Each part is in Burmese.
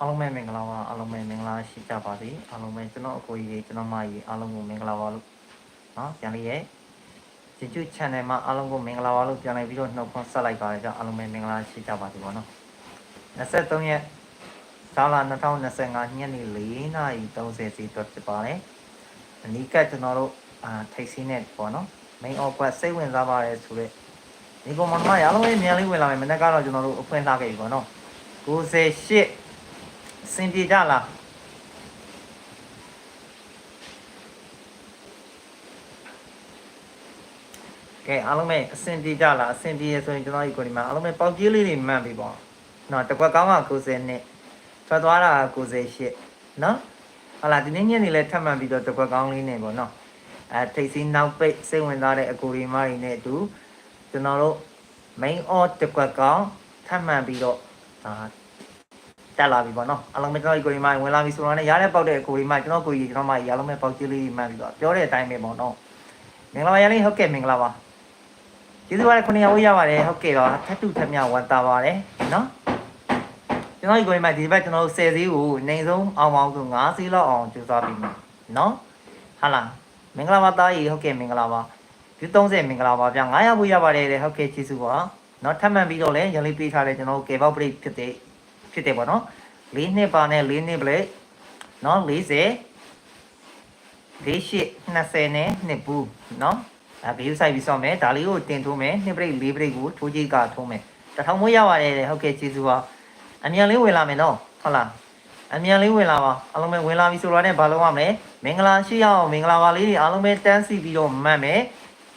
အားလုံးပဲမင်္ဂလာပါအားလုံးပဲမင်္ဂလာရှိကြပါစေအားလုံးပဲကျွန်တော်အကိုကြီးကျွန်တော်မကြီးအားလုံးကိုမင်္ဂလာပါလို့နော်ပြန်လေးရဲ့ YouTube channel မှာအားလုံးကိုမင်္ဂလာပါလို့ပြန်လိုက်ပြီးတော့နှုတ်ခွန်းဆက်လိုက်ပါရကြအားလုံးပဲမင်္ဂလာရှိကြပါစေပေါ့နော်23ရက်ဇာလာ2025ညနေ4နာရီ30စီတော့ဖြစ်ပါတယ်အနီးကကျွန်တော်တို့အာထိတ်ဆင်းနေပေါ့နော် main offer စိတ်ဝင်စားပါတယ်ဆိုတော့ဒီကောင်မမရအားလုံးပဲမြန်လေးဝင်လာမယ်မနေ့ကတော့ကျွန်တော်တို့အဖွင့်လှခဲ့ပြီပေါ့နော်98 အဆင်ပြေကြလားကဲအားလုံးပဲအဆင်ပြေကြလားအဆင်ပြေရဆိုရင်ကျွန်တော်ဒီကိုဒီမှာအားလုံးပဲပေါက်ကြီးလေးတွေမှန်ပြီပေါ့နော်တစ်ခွက်ကောင်းက90နဲ့ထွက်သွားတာ98နော်ဟာလာဒီနေ့ညနေလဲထပ်မှန်ပြီးတော့တစ်ခွက်ကောင်းလေးနဲ့ပေါ့နော်အဲထိတ်စီးနောက်ပိတ်စိတ်ဝင်စားတဲ့အကူဒီမတွေနဲ့အတူကျွန်တော်တို့ main or တစ်ခွက်ကောင်းထပ်မှန်ပြီးတော့ဒါ တက်လာပြီပေါ့နော်အားလုံးပဲကျွန်တော်ဒီကိုဒီမဝင်လာပြီဆိုတော့လည်းရားတဲ့ပေါက်တဲ့အကူဒီမကျွန်တော်ကိုကြီးကျွန်တော်မကြီးအားလုံးပဲပေါက်ကြီးလေးတွေမှန်ပြီးတော့ပြောတဲ့အတိုင်းပဲပေါ့နော်မင်္ဂလာပါရလေးဟုတ်ကဲ့မင်္ဂလာပါကျေးဇူးပါတယ်ခုနှစ်ယောက်ဝေးရပါတယ်ဟုတ်ကဲ့တော့ထပ်တူထပ်မြဝတ်တာပါတယ်နော်ကျွန်တော်ဒီကိုဒီမှာဒီဘက်ကျွန်တော်10ဈေးကိုနေဆုံးအောင်အောင်ဆို9ဈေးလောက်အောင်ကြိုးစားပြီးမယ်နော်ဟာလားမင်္ဂလာပါသားကြီးဟုတ်ကဲ့မင်္ဂလာပါဒီ30မင်္ဂလာပါဗျ900ဝေးရပါတယ်တဲ့ဟုတ်ကဲ့ကျေးဇူးပါနော်ထပ်မှန်ပြီးတော့လည်းရလေးပေးထားတဲ့ကျွန်တော်ကေဘောက်ပရိတ်ဖြစ်တဲ့ ဖြစ်တယ်ပေါ့နော်၄နှစ်ပါနဲ့၄နှစ်ပလိတ်နော်40၄၈20နဲ့နှစ်ဘူးနော်အဲဗီဒီယိုဆိုင်ပြီးဆော့မယ်ဒါလေးကိုတင်ထိုးမယ်နှစ်ပရိတ်လေးပရိတ်ကိုထိုးကြည့်ကထိုးမယ်တထောင်မွေးရပါတယ်တဲ့ဟုတ်ကဲ့ကျေးဇူးပါအမြန်လေးဝင်လာမယ်နော်ဟုတ်လားအမြန်လေးဝင်လာပါအားလုံးပဲဝင်လာပြီဆိုတော့လည်းဘာလုပ်ရမလဲမင်္ဂလာရှိရအောင်မင်္ဂလာပါလေးတွေအားလုံးပဲတန်းစီပြီးတော့မှတ်မယ်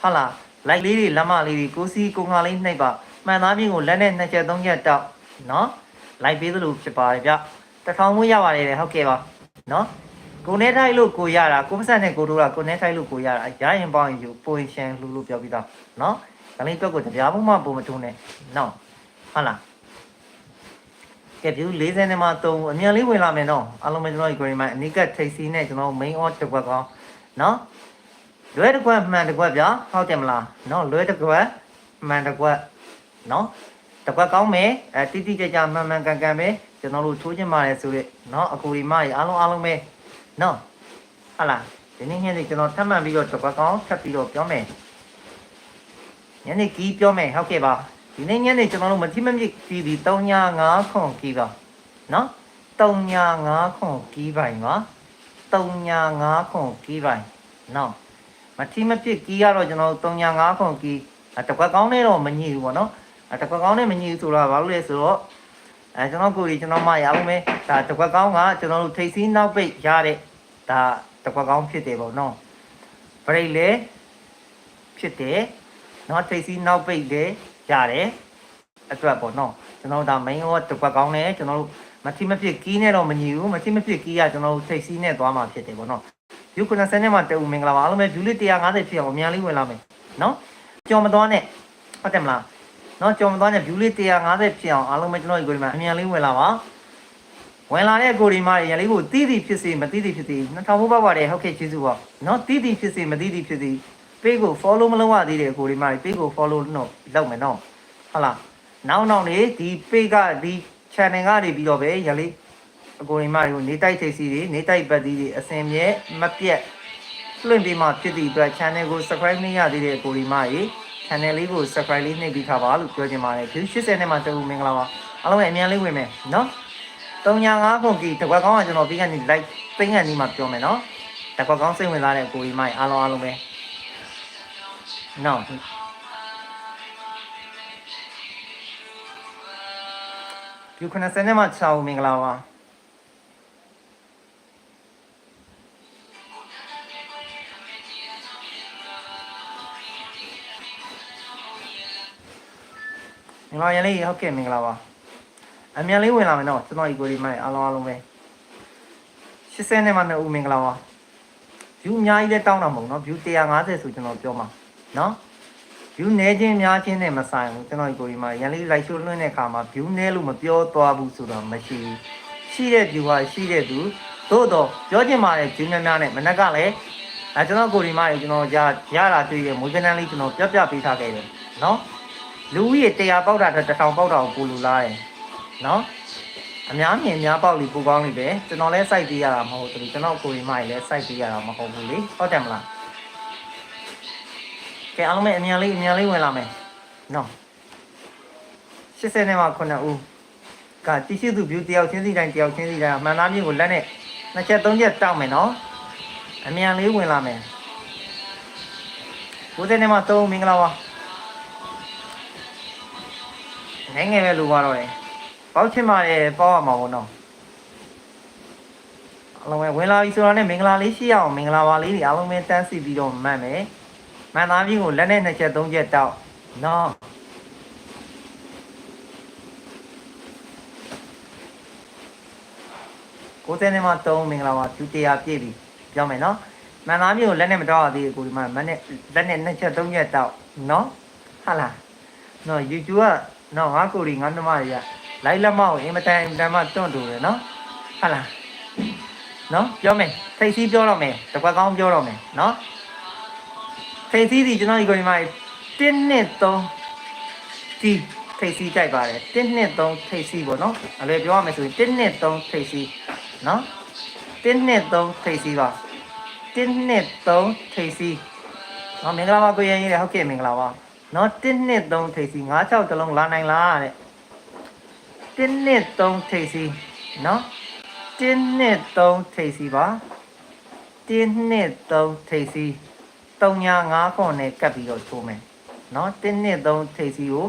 ဟုတ်လားလိုက်လေးတွေလက်မလေးတွေကိုစီကိုငါလေးနှိပ်ပါမှန်သားပြင်ကိုလက်နဲ့နှစ်ချက်သုံးချက်တောက်နော် လိုက်ပေးသလိုဖြစ်ပါတယ်ဗျတထောင်မွေးရပါတယ်တဲ့ဟုတ်ကဲ့ပါနော်ကိုနေထိုက်လို့ကိုရတာကိုပစက်နဲ့ကိုတို့ကကိုနေထိုက်လို့ကိုရတာရရင်ပေါင်းယူပိုင်ရှင်လူလူပြောပြီးသားနော်ဒါလေးတော့ကိုတပြားမှပုံမထုံးနဲ့နော်ဟုတ်လားကဲပြူ40နဲ့မှ3အမြန်လေးဝင်လာမယ်နော်အားလုံးပဲကျွန်တော်ဒီ green မှာအနိကထိတ်စီနဲ့ကျွန်တော် main on တစ်ခွက်ကောင်းနော်လွဲတစ်ခွက်မှန်တစ်ခွက်ဗျာဟုတ်တယ်မလားနော်လွဲတစ်ခွက်မှန်တစ်ခွက်နော် တစ်ခွက်ကောင်းမယ်အဲတိတိကျကျမှန်မှန်ကန်ကန်ပဲကျွန်တော်တို့ထိုးချင်ပါတယ်ဆိုရက်နော်အကူဒီမကြီးအားလုံးအားလုံးပဲနော်ဟာလားဒီနေ့ညနေကျွန်တော်ထပ်မှန်ပြီးတော့တစ်ပတ်ကောင်းထပ်ပြီးတော့ပြောမယ်ညနေကီးပြောမယ်ဟုတ်ကဲ့ပါဒီနေ့ညနေကျွန်တော်တို့မတိမမြစ်ကီးဒီ395ခွန်ကီးပါနော်395ခွန်ကီးပိုင်ပါ395ခွန်ကီးပိုင်နော်မတိမပြစ်ကီးကတော့ကျွန်တော်တို့395ခွန်ကီးတစ်ပတ်ကောင်းနဲ့တော့မညှိဘူးပေါ့နော်တစ် ပတ်ကောင်းနဲ့မညှိဘူးဆိုတော့ဘာလို့လဲဆိုတော့အဲကျွန်တော်ကိုယ်ကြီးကျွန်တော်မရအောင်မယ်ဒါတစ်ခွက်ကောင်းကကျွန်တော်တို့ထိတ်စီးနောက်ပိတ်ရတဲ့ဒါတစ်ခွက်ကောင်းဖြစ်တယ်ပေါ့နော်ဗရိတ်လေဖြစ်တယ်နော်ထိတ်စီးနောက်ပိတ်လေရတယ်အတွက်ပေါ့နော်ကျွန်တော်တို့ဒါ main ဟောတစ်ခွက်ကောင်းနဲ့ကျွန်တော်တို့မတိမဖြစ်ကီးနဲ့တော့မညီဘူးမတိမဖြစ်ကီးကကျွန်တော်တို့ထိတ်စီးနဲ့သွားမှာဖြစ်တယ်ပေါ့နော်ယူကုနဆန်နဲ့မှတူမင်္ဂလာပါအားလုံးပဲ view လေး150ဖြစ်အောင်အများလေးဝင်လာမယ်နော်ကြော်မသွားနဲ့ဟုတ်တယ်မလား နော်ကြော်မသွားနဲ့ view လေး150ဖြစ်အောင်အားလုံးပဲကျွန်တော်ဒီကိုဒီမှာအများလေးဝင်လာပါ ဝင်လာတဲ့ကိုဒီမရလေးကိုတီးတီဖြစ်စေမတီးတီဖြစ်စေ2000ဘုတ်ပါပါတယ်ဟုတ်ကဲ့ကျေးဇူးပါเนาะတီးတီဖြစ်စေမတီးတီဖြစ်စေ page ကို follow မလုပ်ရသေးတဲ့ကိုဒီမတွေ page ကို follow တော့လုပ်မယ်เนาะဟုတ်လားနောက်နောက်နေဒီ page ကဒီ channel ကနေပြီးတော့ပဲရလေးအကိုဒီမတွေကိုနေတိုက်ထိပ်စီတွေနေတိုက်ပတ်သီးတွေအစင်မြဲမပြတ်လွှင့်ပြီးမှဖြစ်သည့်အတွက် channel ကို subscribe လုပ်ရသေးတဲ့ကိုဒီမတွေ channel လေးကို subscribe လေးနှိပ်ပြီးထားပါလို့ပြောချင်ပါတယ်ဖြူ80နဲ့မှတူမင်္ဂလာပါအားလုံးပဲအမြန်လေးဝင်မယ်နော်305ခုကီတကွက်ကောင်းကကျွန်တော်ပြီးကနေ live ပိတ်ကနေမှပြောမယ်နော်တကွက်ကောင်းစိတ်ဝင်စားတဲ့ကိုကြီးမိုင်အားလုံးအားလုံးပဲနော်ဖြူ90နဲ့မှချောင်းမင်္ဂလာပါ ညီမရလေးဟုတ်ကဲ့မင်္ဂလာပါအမြန်လေးဝင်လာမယ်နော်ကျွန်တော်ဒီကိုဒီမိုင်းအားလုံးအားလုံးပဲ80နဲ့မှ2ဦးမင်္ဂလာပါ view အများကြီးလည်းတောင်းတာမဟုတ်နော် view 150ဆိုကျွန်တော်ပြောမှာနော် view နည်းချင်းများချင်းနဲ့မဆိုင်ဘူးကျွန်တော်ဒီကိုဒီမိုင်းရန်လေး live show လွှင့်တဲ့အခါမှာ view နည်းလို့မပြောသွားဘူးဆိုတော့မရှိဘူးရှိတဲ့ view ကရှိတဲ့သူသို့တော့ပြောချင်ပါတယ် view များများနဲ့မနက်ကလည်းအဲကျွန်တော်ကိုဒီမိုင်းကျွန်တော်ရရတာတွေ့ရမွေးကနန်းလေးကျွန်တော်ပြပြပေးထားခဲ့တယ်နော် လူဦးရေ100ပေါက်တာတစ်1000ပေါက်တာကိုပို့လူလားတယ်နော်အများမြင်အများပေါက်လီပူကောင်းလိပဲကျွန်တော်လည်းစိုက်ပေးရတာမဟုတ်ဘူးကျွန်တော်ကိုယ်မကြီးလည်းစိုက်ပေးရတာမဟုတ်ဘူးလေဟုတ်တယ်မလားကဲအားလုံးပဲအမြန်လေးအမြန်လေးဝင်လာမယ်နော်80နဲ့မှ9ဦးကတိရှိသူ view တယောက်ချင်းစီတိုင်းတယောက်ချင်းစီတိုင်းအမှန်သားမျိုးကိုလက်နဲ့နှစ်ချက်သုံးချက်တောက်မယ်နော်အမြန်လေးဝင်လာမယ်90နဲ့မှ3မင်္ဂလာပါ နိုင်ငယ်ပဲလိုပါတော့တယ်ပေါက်ချင်ပါတယ်ပေါက်ရမှာပေါ့နော်အားလုံးပဲဝင်လာပြီဆိုတော့ねမင်္ဂလာလေးရှိရအောင်မင်္ဂလာပါလေးတွေအားလုံးပဲတန်းစီပြီးတော့မှတ်မယ်မှန်သားပြင်းကိုလက်နဲ့နှစ်ချက်သုံးချက်တောက်နော်ကိုယ်တဲ့နေမှာ3မင်္ဂလာပါသူတရားပြည့်ပြီပြောမယ်နော်မှန်သားမျိုးကိုလက်နဲ့မတောက်ရသေးဘူးကိုဒီမှာမနဲ့လက်နဲ့နှစ်ချက်သုံးချက်တောက်နော်ဟာလားနော် YouTube က နော်ငါကိုဒီငါနှမတွေကလိုက်လက်မောက်အင်မတန်အင်မတန်မှတွန့်တူတယ်နော်ဟုတ်လားနော်ပြောမယ်ထိတ်စီးပြောတော့မယ်တပတ်ကောင်းပြောတော့မယ်နော်ထိတ်စီးဒီကျွန်တော်ဒီကိုဒီမှာ1နှစ်3ဒီထိတ်စီးကြိုက်ပါတယ်1နှစ်3ထိတ်စီးပေါ့နော်အလွယ်ပြောရမယ်ဆိုရင်1နှစ်3ထိတ်စီးနော်1နှစ်3ထိတ်စီးပါ1နှစ်3ထိတ်စီးနော်မင်္ဂလာပါကိုရရင်ဟုတ်ကဲ့မင်္ဂလာပါ နော်1နှစ်3ထိတ်စီး9 6တလုံးလာနိုင်လားတဲ့1နှစ်3ထိပ်စီနော်1နှစ်3ထိပ်စီပါ1နှစ်3ထိပ်စီ3ညာ5ခွန်နဲ့ကပ်ပြီးတော့ထိုးမယ်နော်1နှစ်3ထိပ်စီကို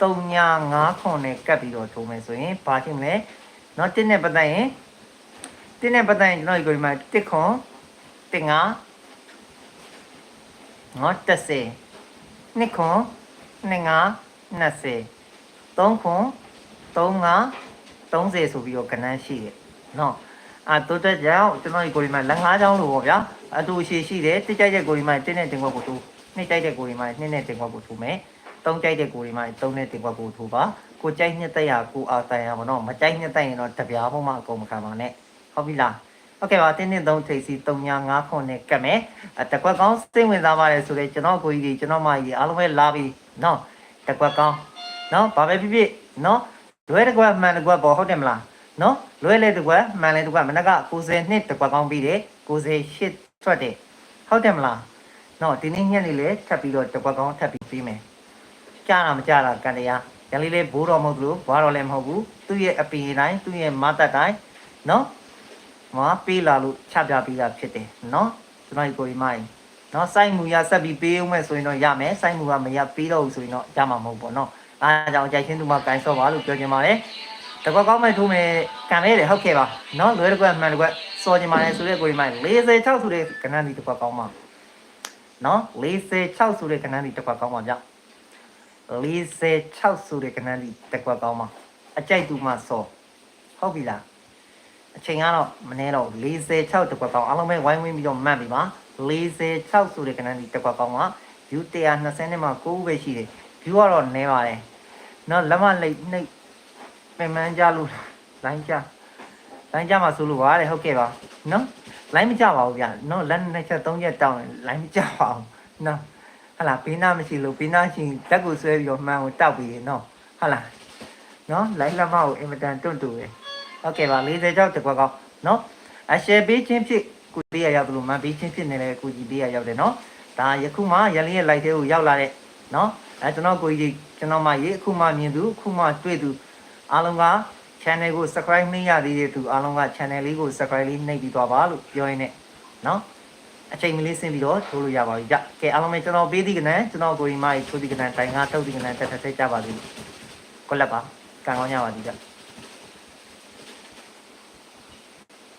3ညာ5ခွန်နဲ့ကပ်ပြီးတော့ထိုးမယ်ဆိုရင်ဘာဖြစ်မလဲနော်1နဲ့ပတ်သက်ရင်1နဲ့ပတ်သက်ရင်ကျွန်တော်ဒီကိုဒီမှာ1ခွန်1 5နော် နှစ်ခွန်နှစ်ငါ20သုံးခွန်3ငါ30ဆိုပြီးတော့ကဏ္ဍရှိတယ်နော်အာတိုးတက်ကြောင်းကျွန်တော်ဒီကိုရီမာလက်ငါးချောင်းလို့ပေါ့ဗျာအတူရှိရှိတယ်တိကြိုက်တဲ့ကိုရီမာတင်းနဲ့တင်ခွက်ကိုထိုးနှစ်ကြိုက်တဲ့ကိုရီမာနှစ်နဲ့တင်ခွက်ကိုထိုးမယ်သုံးကြိုက်တဲ့ကိုရီမာသုံးနဲ့တင်ခွက်ကိုထိုးပါကိုကြိုက်နှစ်တက်ရကိုအာတိုင်ရပါတော့မကြိုက်နှစ်တက်ရင်တော့တပြားဖို့မှအကုန်မခံပါနဲ့ဟုတ်ပြီလား ဟုတ်ကဲ့ပါတင်းတင်းသုံးထိပ်စီ3959ခုနဲ့ကတ်မယ်တကွက်ကောင်းစိတ်ဝင်စားပါတယ်ဆိုတော့ကျွန်တော်ကိုကြီးကြီးကျွန်တော်မကြီးအားလုံးပဲလာပြီးနော်တကွက်ကောင်းနော်ဘာပဲဖြစ်ဖြစ်နော်လွဲတကွက်မှန်တကွက်ပေါ့ဟုတ်တယ်မလားနော်လွဲလဲတကွက်မှန်လဲတကွက်မနက်က90နှစ်တကွက်ကောင်းပြီးတယ်98ထွက်တယ်ဟုတ်တယ်မလားနော်ဒီနေ့ညနေလေထပ်ပြီးတော့တကွက်ကောင်းထပ်ပြီးပြီးမယ်ကြားတာမကြားတာကန်တရားရန်လေးလေးဘိုးတော်မဟုတ်ဘူးဘွားတော်လည်းမဟုတ်ဘူးသူ့ရဲ့အပင်တိုင်းသူ့ရဲ့မတတ်တိုင်းနော် မပေးလာလို့ချပြပေးတာဖြစ်တယ်နော်ကျွန်တော်ဒီကိုဒီမိုင်းနော်စိုက်မှုရဆက်ပြီးပေးအောင်မဲ့ဆိုရင်တော့ရမယ်စိုက်မှုကမရပေးတော့ဘူးဆိုရင်တော့ရမှာမဟုတ်ဘူးเนาะအားကြောင့်ကြိုက်ချင်းသူမှဂိုင်းဆော့ပါလို့ပြောချင်ပါတယ်တကွက်ကောင်းမဲ့ထိုးမယ်ကံလေးတယ်ဟုတ်ကဲ့ပါနော်လွယ်တကွက်မှန်တကွက်စော်ချင်ပါတယ်ဆိုတဲ့ကိုဒီမိုင်း46ဆိုတဲ့ကဏ္ဍဒီတကွက်ကောင်းပါနော်46ဆိုတဲ့ကဏ္ဍဒီတကွက်ကောင်းပါဗျ46ဆိုတဲ့ကဏ္ဍဒီတကွက်ကောင်းပါအကြိုက်သူမှစော်ဟုတ်ပြီလား အချိန်ကတော့မနေတော့46တကွက်ကောင်းအားလုံးပဲဝိုင်းဝန်းပြီးတော့မှတ်ပြီပါ46ဆိုတဲ့ကဏ္ဍဒီတကွက်ကောင်းပါ view 120နဲ့မှ9ပဲရှိတယ် view ကတော့နည်းပါတယ်နော်လက်မလိတ်နှိပ်ပင်မန်းကြလို့လိုင်းကြလိုင်းကြမှာဆိုလို့ပါတဲ့ဟုတ်ကဲ့ပါနော်လိုင်းမကြပါဘူးဗျနော်လက်နှစ်ချက်သုံးချက်တောင်းရင်လိုင်းမကြပါဘူးနော်ဟာလာဘေးနာမရှိလို့ဘေးနာရှိရင်လက်ကိုဆွဲပြီးတော့မှန်ကိုတောက်ပြီးနော်ဟာလာနော်လိုင်းလက်မကိုအင်မတန်တွန့်တူတယ် ဟုတ်ကဲ့ပါ46တကွက်ကောက်နော်အရှယ်ပေးချင်းဖြစ်ကိုလေးရရောက်တယ်လို့မပေးချင်းဖြစ်နေလေကိုကြီးလေးရရောက်တယ်နော်ဒါယခုမှရန်လေးရဲ့ live ထဲကိုရောက်လာတဲ့နော်အဲကျွန်တော်ကိုကြီးကျွန်တော်မှရေးအခုမှမြင်သူအခုမှတွေ့သူအားလုံးက channel ကို subscribe မရသေးတဲ့သူအားလုံးက channel လေးကို subscribe လေးနှိပ်ပြီးသွားပါလို့ပြောရင်းနဲ့နော်အချိန်မလေးဆင်းပြီးတော့ထိုးလို့ရပါပြီကြကဲအားလုံးပဲကျွန်တော်ပေးသည့်ကနန်းကျွန်တော်ကိုကြီးမကြီးထိုးသည့်ကနန်းတိုင်ငါထုတ်သည့်ကနန်းတက်တက်တက်ကြပါလိမ့်ကိုလက်ပါကံကောင်းကြပါသည်ကြ